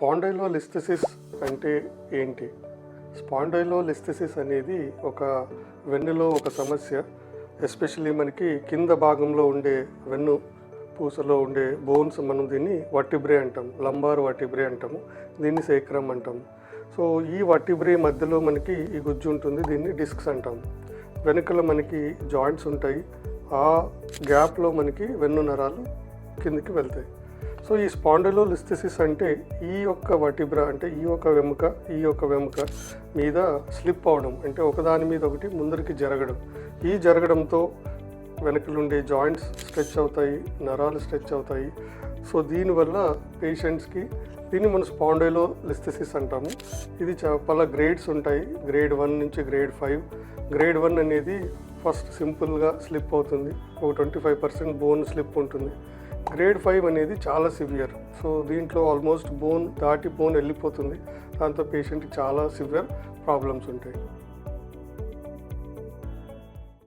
స్పాండైలోలిస్థెసిస్ అంటే ఏంటి? స్పాండైలోలిస్థెసిస్ అనేది ఒక వెన్నులో ఒక సమస్య ఎస్పెషల్లీ మనకి కింద భాగంలో ఉండే వెన్ను పూసలో ఉండే బోన్స్ మనం దీన్ని వట్టిబ్రే అంటాం లంబార్ వట్టిబ్రే అంటాము దీన్ని సేక్రమ్ అంటాము సో ఈ వట్టిబ్రే మధ్యలో మనకి ఈ గుజ్జు ఉంటుంది దీన్ని డిస్క్స్ అంటాం. వెనుకలో మనకి జాయింట్స్ ఉంటాయి ఆ గ్యాప్లో మనకి వెన్ను నరాలు కిందికి వెళ్తాయి. సో ఈ స్పాండలోలిస్థెసిస్ అంటే ఈ యొక్క వటిబ్రా అంటే ఈ యొక్క వెముక ఈ యొక్క వెముక మీద స్లిప్ అవడం. అంటే ఒకదాని మీద ఒకటి ముందరికి జరగడం. ఈ జరగడంతో వెనకలుండే జాయింట్స్ స్ట్రెచ్ అవుతాయి నరాలు స్ట్రెచ్ అవుతాయి. సో దీనివల్ల పేషెంట్స్కి దీన్ని మనం స్పాండైలో లిస్థెసిస్ అంటాము. ఇది చాలా గ్రేడ్స్ ఉంటాయి. గ్రేడ్ వన్ నుంచి గ్రేడ్ ఫైవ్. గ్రేడ్ వన్ అనేది ఫస్ట్ సింపుల్గా స్లిప్ అవుతుంది. ఒక twenty five percent bone slip ఉంటుంది. గ్రేడ్ ఫైవ్ అనేది చాలా సివియర్. సో దీంట్లో ఆల్మోస్ట్ బోన్ దాటి బోన్ వెళ్ళిపోతుంది. దాంతో పేషెంట్కి చాలా సివియర్ ప్రాబ్లమ్స్ ఉంటాయి.